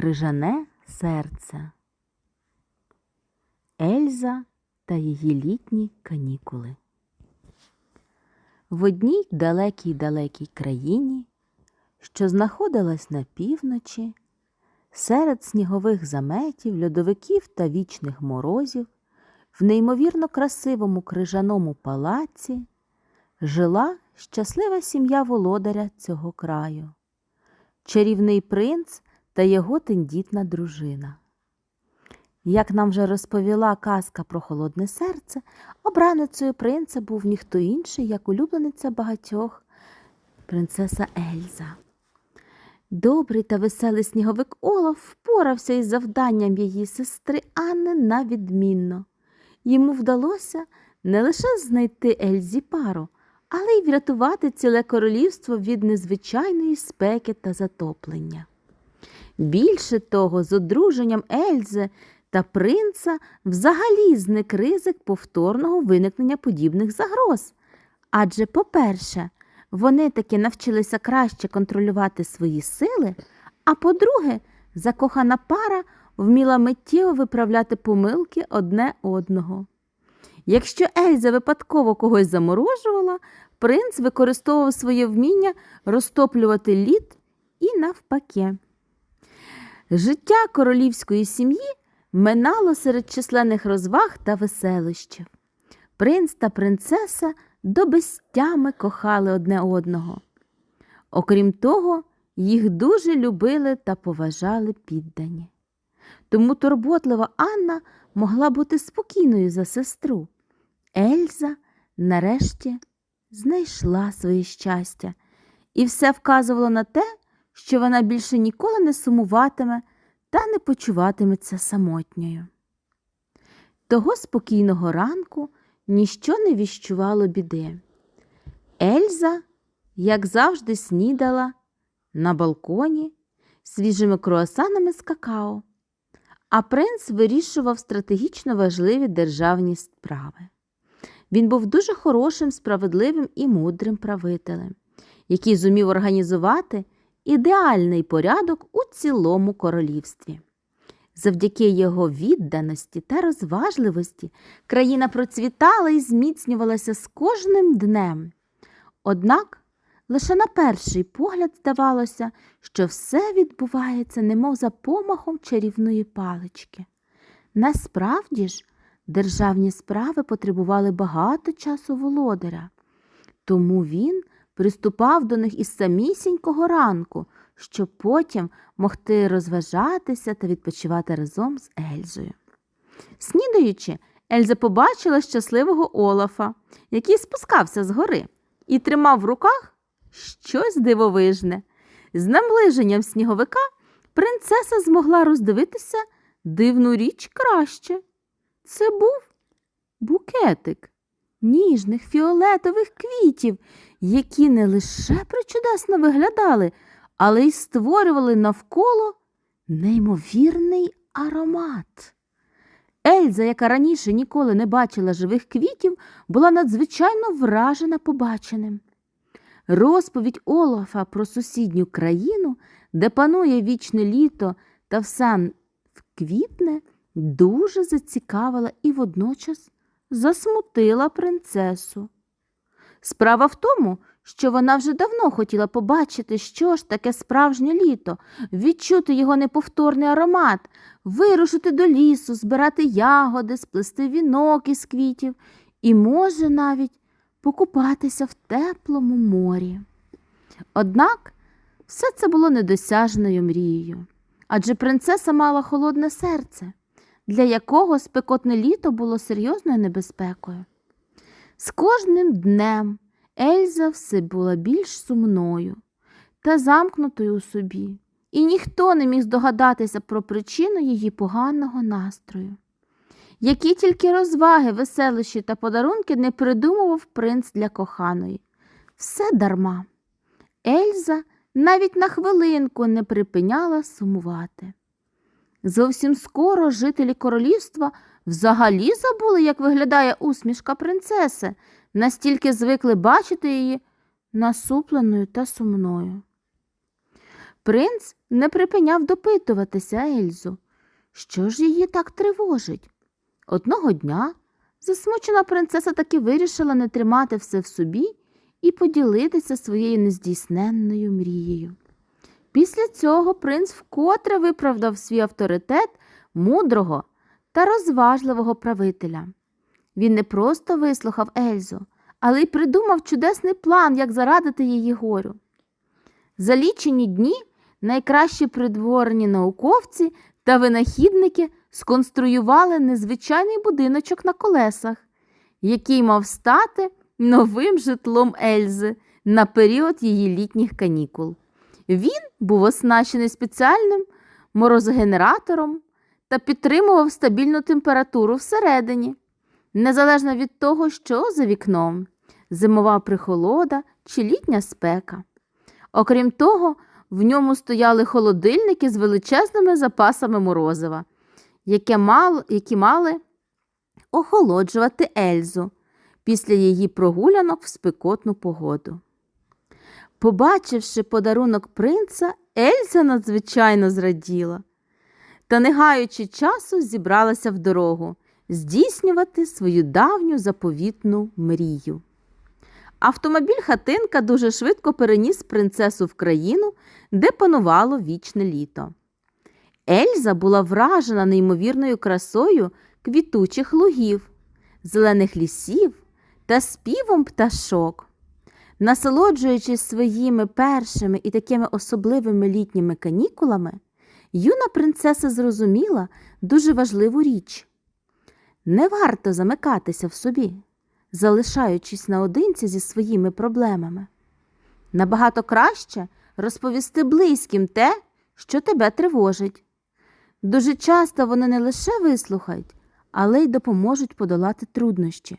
Крижане серце. Ельза та її літні канікули. В одній далекій далекій країні, що знаходилась на півночі, серед снігових заметів, льодовиків та вічних морозів, в неймовірно красивому крижаному палаці жила щаслива сім'я володаря цього краю, чарівний принц та його тендітна дружина. Як нам вже розповіла казка про холодне серце, обраницею принца був ніхто інший, як улюблениця багатьох принцеса Ельза. Добрий та веселий сніговик Олаф впорався із завданням її сестри Анни на відмінно. Йому вдалося не лише знайти Ельзі пару, але й врятувати ціле королівство від незвичайної спеки та затоплення. Більше того, з одруженням Ельзи та принца взагалі зник ризик повторного виникнення подібних загроз. Адже, по-перше, вони таки навчилися краще контролювати свої сили, а по-друге, закохана пара вміла миттєво виправляти помилки одне одного. Якщо Ельза випадково когось заморожувала, принц використовував своє вміння розтоплювати лід і навпаки. Життя королівської сім'ї минало серед численних розваг та веселощів. Принц та принцеса до безтями кохали одне одного. Окрім того, їх дуже любили та поважали піддані. Тому турботлива Анна могла бути спокійною за сестру. Ельза нарешті знайшла своє щастя, і все вказувало на те, що вона більше ніколи не сумуватиме та не почуватиметься самотньою. Того спокійного ранку ніщо не віщувало біди. Ельза, як завжди, снідала на балконі свіжими круасанами з какао, а принц вирішував стратегічно важливі державні справи. Він був дуже хорошим, справедливим і мудрим правителем, який зумів організувати ідеальний порядок у цілому королівстві. Завдяки його відданості та розважливості країна процвітала і зміцнювалася з кожним днем. Однак лише на перший погляд здавалося, що все відбувається, немов за помахом чарівної палички. Насправді ж, державні справи потребували багато часу володаря, тому він приступав до них із самісінького ранку, щоб потім могти розважатися та відпочивати разом з Ельзою. Снідаючи, Ельза побачила щасливого Олафа, який спускався з гори і тримав в руках щось дивовижне. З наближенням сніговика принцеса змогла роздивитися дивну річ краще. Це був букетик ніжних фіолетових квітів, які не лише причудесно виглядали, але й створювали навколо неймовірний аромат. Ельза, яка раніше ніколи не бачила живих квітів, була надзвичайно вражена побаченим. Розповідь Олафа про сусідню країну, де панує вічне літо та все квітне, дуже зацікавила і водночас засмутила принцесу. Справа в тому, що вона вже давно хотіла побачити, що ж таке справжнє літо, відчути його неповторний аромат, вирушити до лісу, збирати ягоди, сплести вінок із квітів і, може, навіть покупатися в теплому морі. Однак все це було недосяжною мрією, адже принцеса мала холодне серце, для якого спекотне літо було серйозною небезпекою. З кожним днем Ельза все була більш сумною та замкнутою у собі, і ніхто не міг здогадатися про причину її поганого настрою. Які тільки розваги, веселощі та подарунки не придумував принц для коханої. Все дарма. Ельза навіть на хвилинку не припиняла сумувати. Зовсім скоро жителі королівства взагалі забули, як виглядає усмішка принцеси, настільки звикли бачити її насупленою та сумною. Принц не припиняв допитуватися Ельзу, що ж її так тривожить. Одного дня засмучена принцеса таки вирішила не тримати все в собі і поділитися своєю нездійсненною мрією. Після цього принц вкотре виправдав свій авторитет мудрого та розважливого правителя. Він не просто вислухав Ельзу, але й придумав чудесний план, як зарадити її горю. За лічені дні найкращі придворні науковці та винахідники сконструювали незвичайний будиночок на колесах, який мав стати новим житлом Ельзи на період її літніх канікул. Він був оснащений спеціальним морозогенератором та підтримував стабільну температуру всередині, незалежно від того, що за вікном зимова прихолода чи літня спека. Окрім того, в ньому стояли холодильники з величезними запасами морозива, які мали охолоджувати Ельзу після її прогулянок в спекотну погоду. Побачивши подарунок принца, Ельза надзвичайно зраділа та, не гаючи часу, зібралася в дорогу здійснювати свою давню заповітну мрію. Автомобіль хатинка дуже швидко переніс принцесу в країну, де панувало вічне літо. Ельза була вражена неймовірною красою квітучих лугів, зелених лісів та співом пташок. Насолоджуючись своїми першими і такими особливими літніми канікулами, юна принцеса зрозуміла дуже важливу річ. Не варто замикатися в собі, залишаючись наодинці зі своїми проблемами. Набагато краще розповісти близьким те, що тебе тривожить. Дуже часто вони не лише вислухають, але й допоможуть подолати труднощі.